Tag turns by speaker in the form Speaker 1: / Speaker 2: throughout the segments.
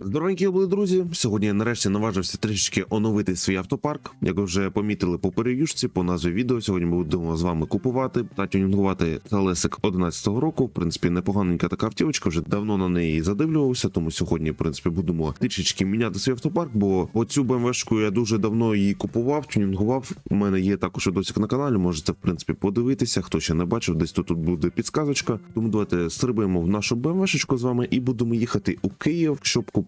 Speaker 1: Здоровенькі були друзі. Сьогодні я нарешті наважився трішечки оновити свій автопарк. Як ви вже помітили по перев'юшці, по назві відео. Сьогодні ми будемо з вами купувати та тюнінгувати Телесик 11-го року. В принципі, непоганенька така автівочка. Вже давно на неї задивлювався. Тому сьогодні, в принципі, будемо трішечки міняти свій автопарк. Бо оцю БМВшку я дуже давно її купував, тюнінгував. У мене є також відосик на каналі. Можете в принципі подивитися. Хто ще не бачив, десь тут, тут буде підсказочка. Тому давайте стрибаємо в нашу БМВшечку з вами і будемо їхати у Київ, щоб купити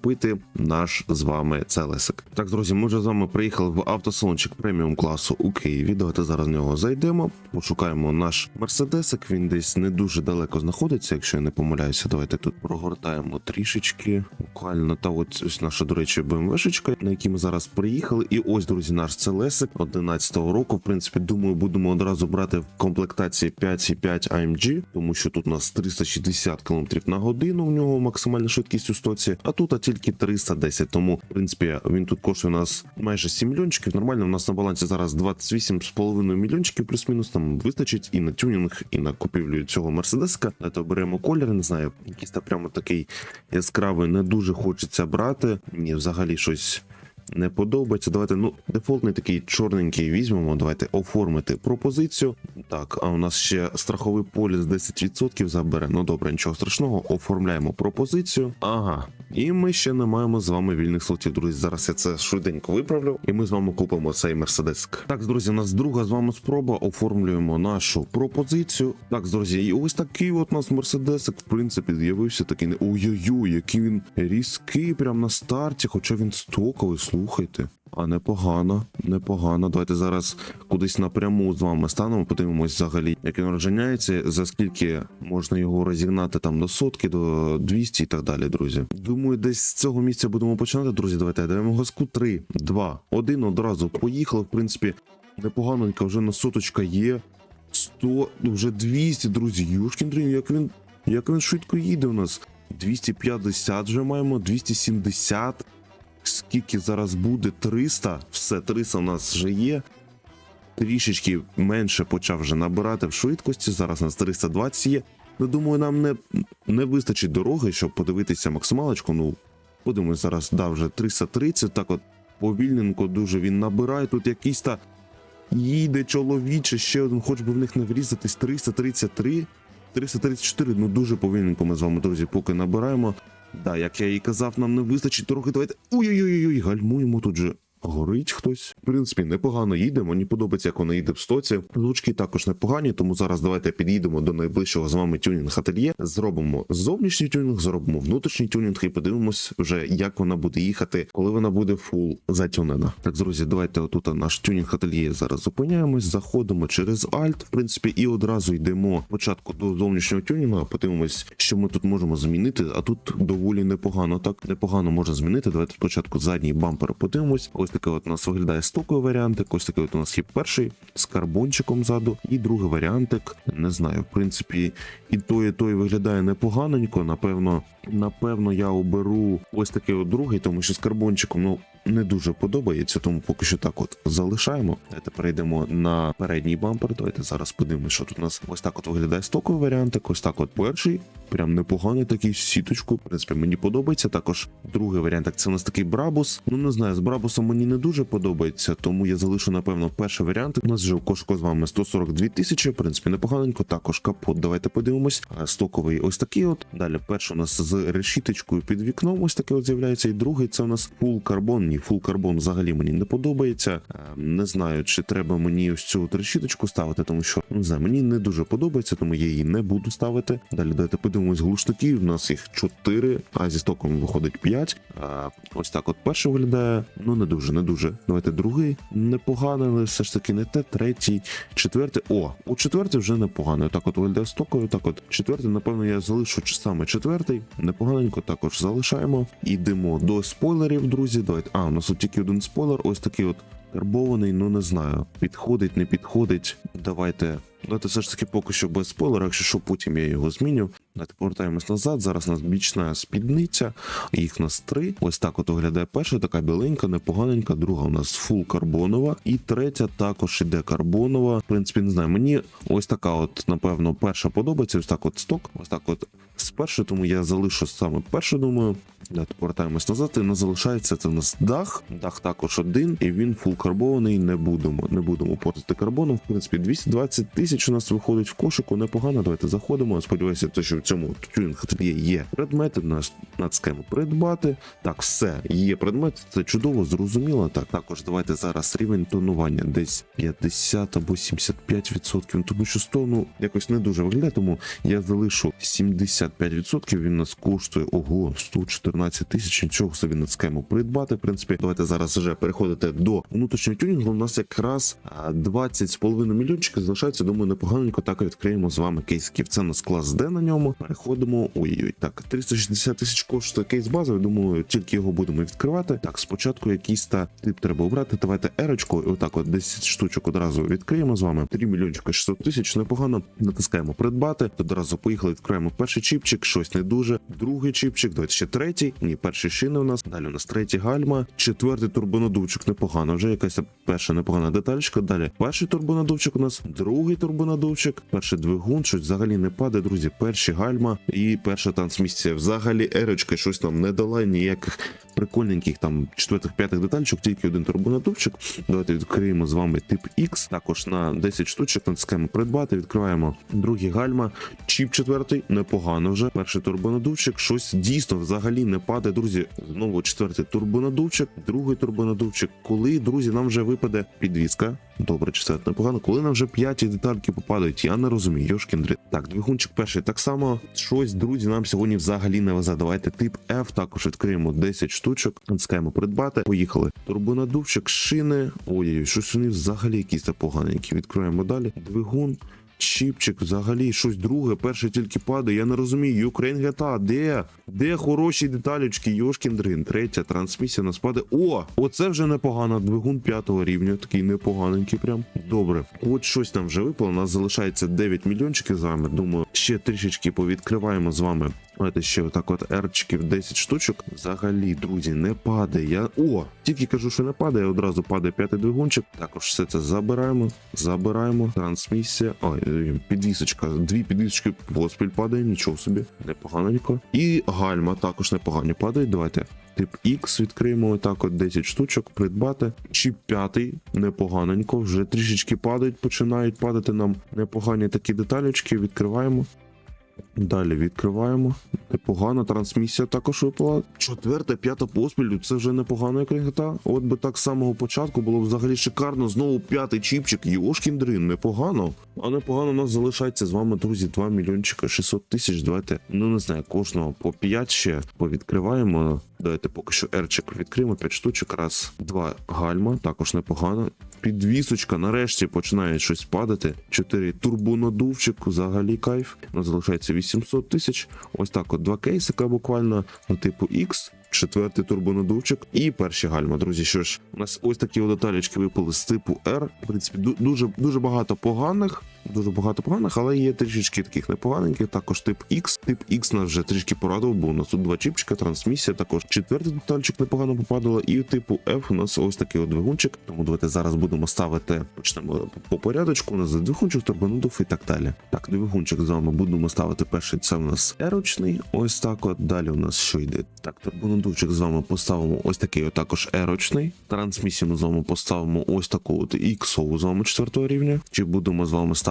Speaker 1: наш з вами целесик. Так, друзі, ми вже з вами приїхали в автосалончик преміум класу у Києві. Давайте зараз в нього зайдемо. Пошукаємо наш мерседесик. Він десь не дуже далеко знаходиться, якщо я не помиляюся. Давайте тут прогортаємо трішечки. Буквально та ось ось наша, до речі, БМВшечка, на якій ми зараз приїхали. І ось, друзі, наш целесик 11-го року. В принципі, думаю, будемо одразу брати в комплектації 5,5 AMG, тому що тут у нас 360 км на годину. У нього максимальна швидкість у стоці, а тут а тільки 310. Тому, в принципі, він тут коштує у нас майже 7 мільйончиків. Нормально, у нас на балансі зараз 28,5 мільйончиків, плюс-мінус. Там вистачить і на тюнінг, і на купівлю цього мерседеска. Давайте оберемо колір, не знаю, якийсь та прямо такий яскравий, не дуже хочеться брати. Ні, взагалі щось. Не подобається. Давайте, ну, дефолтний такий чорненький візьмемо. Давайте оформити пропозицію. Так, а у нас ще страховий поліс 10% забере. Ну добре, нічого страшного. Оформляємо пропозицію. Ага. І ми ще не маємо з вами вільних слотів. Друзі, зараз я це швиденько виправлю, і ми з вами купимо цей мерседес. Так, друзі, у нас друга з вами спроба. Оформлюємо нашу пропозицію. Так, друзі, і ось такий от у нас мерседесик, в принципі, з'явився такий. Ой-ой-ой, який він різкий прямо на старті, хоча він стоковий, слухайте. А непогано, непогано. Давайте зараз кудись напряму з вами станемо, подивимось взагалі, як він розженяється, за скільки можна його розігнати там до сотки, до 200 і так далі, друзі. Думаю, десь з цього місця будемо починати, друзі. Давайте даємо газку 3, 2, 1, одразу поїхали. В принципі, непоганенько, вже на соточка є. 100, ну, вже 200, друзі. Юшкін дрін, як він, як він швидко їде у нас. 250 вже маємо, 270. Скільки зараз буде? 300. Все, 300 у нас вже є. Трішечки менше почав вже набирати в швидкості. Зараз у нас 320 є. Ну, думаю, нам не, не вистачить дороги, щоб подивитися максималочку. Ну, подивимось зараз, да, вже 330. Так от повільненько дуже він набирає. Тут якийсь та їде чоловіче, ще один, хоч би в них не врізатись. 333, 334. Ну дуже повільненько ми з вами, друзі, поки набираємо. Да, як я і казав, нам не вистачить трохи. Давайте. Ой-ой-ой, гальмуємо тут же. Горить хтось. В принципі, непогано їде. Мені подобається, як вона їде в стоці. Лучки також непогані, тому зараз давайте під'їдемо до найближчого з вами тюнінг ательє. Зробимо зовнішній тюнінг, зробимо внутрішній тюнінг і подивимось вже, як вона буде їхати, коли вона буде фул затюнена. Так, друзі, давайте отут наш тюнінг ательє зараз зупиняємось, заходимо через Alt, в принципі, і одразу йдемо спочатку до зовнішнього тюнінгу, подивимось, що ми тут можемо змінити. А тут доволі непогано. Так непогано можна змінити. Давайте спочатку задній бампер подивимось. Ось такий от у нас виглядає стоковий варіантик. Ось такий от у нас є перший з карбончиком ззаду, і другий варіантик. Не знаю, в принципі, і той, і той виглядає непоганенько. Напевно, напевно, я оберу ось такий от другий, тому що з карбончиком, ну. Не дуже подобається, тому поки що так от залишаємо. Давайте перейдемо на передній бампер. Давайте зараз подивимося, що тут у нас ось так от виглядає стоковий варіантик. Ось так от перший. Прям непоганий такий сіточку. В принципі, мені подобається. Також другий варіант. Це у нас такий брабус. Ну не знаю, з брабусом мені не дуже подобається, тому я залишу, напевно, перший варіант. У нас вже у кошку з вами 142 тисячі. В принципі, непоганенько. Також капот. Давайте подивимось. Стоковий ось такий от. Далі перший у нас з решіточкою під вікном. Ось такий от з'являється. І другий це у нас фул карбон. Ні, фул карбон взагалі мені не подобається. Е, Не знаю, чи треба мені ось цю от решіточку ставити, тому що ну, не знаю, мені не дуже подобається, тому я її не буду ставити. Далі давайте подивимось глушники. У нас їх 4, а зі стоком виходить 5. А, ось так от перший виглядає. Ну не дуже, не дуже. Давайте другий непоганий, але все ж таки не те. Третій, четвертий. О, у четвертий вже непоганий. Так от виглядає стоковий. Так от четвертий, напевно, я залишу саме четвертий. Непоганенько також залишаємо. Ідемо до спойлерів, друзі. Давайте. А, у нас тут тільки один спойлер. Ось такий от Карбований, ну не знаю. Підходить, не підходить. Давайте. Давайте все ж таки поки що без спойлера, якщо що, потім я його зміню. Давайте повертаємось назад. Зараз у нас бічна спідниця, їх у нас три. Ось так от виглядає перша, така біленька, непоганенька. Друга у нас фул карбонова. І третя також іде карбонова. В принципі, не знаю. Мені ось така, от, напевно, перша подобається. Ось так от сток. Ось так от спершу, тому я залишу саме першу, думаю. Давайте повертаємось назад. І нас залишається це у нас дах. Дах також один, і він фул карбований. Не будемо, не будемо портити карбоном. В принципі, 220 тисяч у нас виходить в кошику. Непогано. Давайте заходимо. Сподіваюся, те, що в цьому тюнінг ательє є предмети. Наш натискаємо придбати. Так, все є предмет. Це чудово, зрозуміло. Так, також давайте зараз рівень тонування десь 50 або 75%. Тому що 100, ну якось не дуже виглядає. Тому я залишу 75%. Він нас коштує ого 114 тисяч. Нічого собі натискаємо придбати. В принципі, давайте зараз вже переходити до внутрішнього тюнінгу. У нас якраз а, 20,5 мільйончиків залишається. Думаю, непоганенько так відкриємо з вами кейсків. Це у нас клас D на ньому. Переходимо. Ой-ой, так 360 тисяч коштує кейс базовий. Думаю, тільки його будемо відкривати. Так, спочатку якийсь та тип треба обрати. Давайте ерочку, отак, от 10 штучок одразу відкриємо з вами. 3 мільйончика 600 тисяч. Непогано. Натискаємо придбати. Одразу поїхали. Відкриваємо перший чіпчик, щось не дуже. Другий чіпчик, давайте ще третій. Ні, перший шини у нас. Далі у нас третій гальма. Четвертий турбонадувчик непогано. Вже якась перша непогана деталька. Далі перший турбонадувчик у нас, другий турбонадувчик, перший двигун, щось взагалі не падає, друзі. Перші гальма і перша трансмісія. Взагалі ерочка щось нам не дала ніяких прикольненьких там четвертих п'ятих детальчик, тільки один турбонадувчик. Давайте відкриємо з вами тип X. Також на 10 штучок натискаємо придбати. Відкриваємо другий гальма. Чіп четвертий, непогано вже. Перший турбонадувчик. Щось дійсно взагалі не падає. Друзі, знову четвертий турбонадувчик, другий турбонадувчик. Коли, друзі, нам вже випаде підвізка. Добре, четвертий непогано. Коли нам вже п'яті детальки попадають, я не розумію. Йошкіндри. Так, двигунчик перший так само. Щось, друзі, нам сьогодні взагалі не везе. Давайте тип F. Також відкриємо 10 штучок. Натискаємо придбати. Поїхали. Турбонадувчик, шини. Ой-ой, щось вони взагалі якісь поганенькі. Відкриваємо далі. Двигун. Чіпчик, взагалі щось друге, перше тільки падає. Я не розумію. Ukraine GTA, де? Де хороші деталючки? Йошкін дрин. Третя трансмісія нас падає. О! Оце вже непогано. Двигун п'ятого рівня. Такий непоганенький прям. Добре. От щось там вже випало. У нас залишається 9 мільйончиків з вами. Думаю, ще трішечки повідкриваємо з вами. Давайте ще отак от ерчиків 10 штучок. Взагалі, друзі, не падає. Я. О! Тільки кажу, що не падає, одразу падає п'ятий двигунчик. Також все це забираємо. Забираємо. Трансмісія. Ой, підвісочка. Дві підвісочки поспіль падає, нічого собі. Непоганенько. І гальма також непогані падають. Давайте. Тип X відкриємо отак от 10 штучок, придбати. Чіп п'ятий, непоганенько, вже трішечки падають, починають падати нам непогані такі деталічки, Відкриваємо. Далі відкриваємо. Непогана трансмісія також випала. Четверта, п'ята поспіль. Це вже непогана кригота. От би так з самого початку було взагалі шикарно. Знову п'ятий чіпчик. Йошкін дрин, непогано. А непогано у нас залишається з вами, друзі, 2 мільйончика 600 тисяч. Давайте, ну не знаю, кожного по 5 ще повідкриваємо. Давайте поки що ерчик відкриємо 5 штучок. Раз, два гальма, також непогано. Підвісочка, нарешті починає щось падати. 4 турбонадувчик, взагалі кайф. У нас залишається 800 тисяч. Ось так, от два кейсика буквально на типу X. Четвертий турбонадувчик і перші гальма. Друзі, що ж, у нас ось такі деталічки випали з типу R. В принципі, дуже дуже багато поганих. Дуже багато поганих, але є трішечки таких непоганеньких. Також тип X. Тип X нас вже трішки порадував, бо у нас тут два чіпчика, трансмісія. Також четвертий детальчик непогано попадало. І типу F у нас ось такий от двигунчик. Тому давайте зараз будемо ставити. Почнемо по- по порядочку. У нас двигунчик, турбонадув і так далі. Так, двигунчик з вами будемо ставити перший. Це у нас ерочний. Ось так. От далі у нас що йде. Так, турбонадувчик з вами поставимо ось такий, от також ерочний. Трансмісію ми з вами поставимо ось таку от іксову з вами четвертого рівня. Чи будемо з вами ставити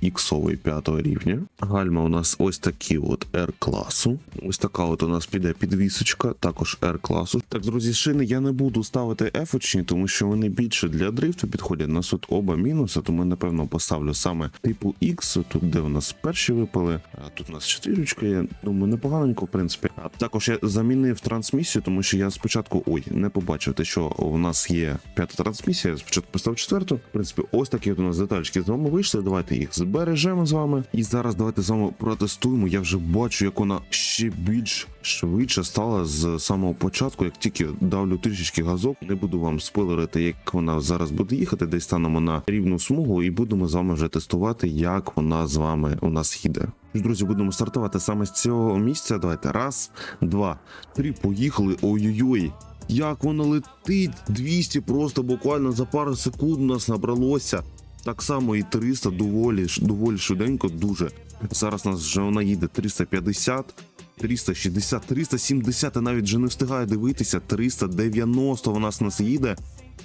Speaker 1: іксовий п'ятого рівня? Гальма у нас ось такі от R класу. Ось така от у нас піде підвісочка, також R класу. Так, друзі, шини я не буду ставити F-очні, тому що вони більше для дрифту підходять. У нас тут оба мінуси, тому напевно поставлю саме типу X, тут де у нас перші випали. А тут у нас четвірочка, я думаю, непоганенько, в принципі. А також я замінив трансмісію, тому що я спочатку ой, не побачив те, що у нас є п'ята трансмісія. Я спочатку поставив четверту. В принципі, ось такі от у нас детальки з вами вийшли. Давайте давайте їх збережемо з вами. І зараз давайте з вами протестуємо. Я вже бачу, як вона ще більш швидше стала з самого початку. Як тільки давлю трішечки газок, не буду вам спойлерити, як вона зараз буде їхати. Десь станемо на рівну смугу, і будемо з вами вже тестувати, як вона з вами у нас їде. Друзі, будемо стартувати саме з цього місця. Давайте раз, два, три. Поїхали. Ой-ой-ой. Як воно летить 200 просто буквально за пару секунд у нас набралося. Так само і 300 доволі, доволі швиденько, дуже. Зараз у нас вже вона їде 350, 360, 370, і навіть вже не встигає дивитися. 390 у нас нас їде.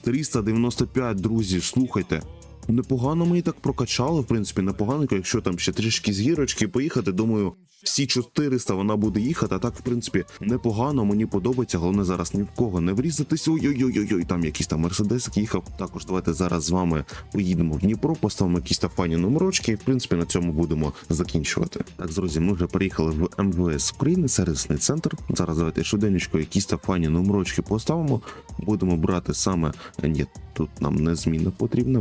Speaker 1: 395, друзі, слухайте. Непогано ми її так прокачали, в принципі, непогано, якщо там ще трішки з гірочки поїхати, думаю, всі 400 вона буде їхати, а так, в принципі, непогано, мені подобається, головне зараз ні в кого не врізатися. Ой-ой-ой, там якийсь там мерседесик їхав. Також давайте зараз з вами поїдемо в Дніпро, поставимо якісь там файні номерочки, і в принципі на цьому будемо закінчувати. Так, друзі, ми вже приїхали в МВС України, сервісний центр. Зараз давайте швиденько якісь там файні номерочки поставимо. Будемо брати саме. Ні, тут нам не зміна потрібна,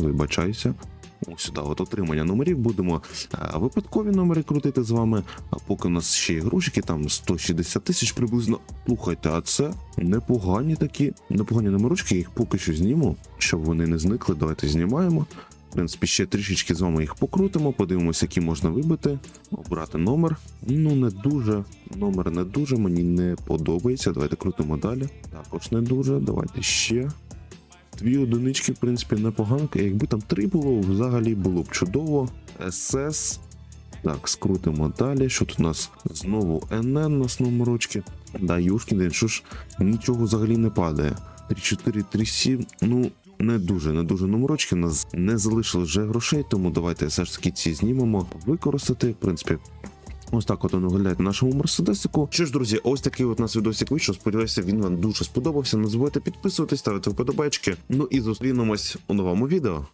Speaker 1: вибачаюся. Ось сюди, от отримання номерів будемо випадкові номери крутити з вами. А поки у нас ще є грошики, там 160 тисяч приблизно. Слухайте, а це непогані такі, непогані номерочки, їх поки що зніму, щоб вони не зникли. Давайте знімаємо. В принципі, ще трішечки з вами їх покрутимо, подивимося, які можна вибити, обрати номер. Ну, не дуже. Номер не дуже, мені не подобається. Давайте крутимо далі. Також не дуже. Давайте ще. Дві одинички, в принципі, непогано. Якби там три було, взагалі було б чудово. СС. Так, скрутимо далі. Що тут у нас? Знову НН у нас номерочки. Да, Юшкін що ж нічого взагалі не падає. 3-4, 3-7. Ну, не дуже, не дуже номерочки. Нас не залишили вже грошей, тому давайте все ж таки ці знімемо, використати. В принципі, Ось так от воно виглядає на нашому мерседесику. Що ж, друзі, ось такий от нас відосик вийшов. Сподіваюся, він вам дуже сподобався. Не забувайте підписуватись, ставити вподобайки. Ну і зустрінемось у новому відео.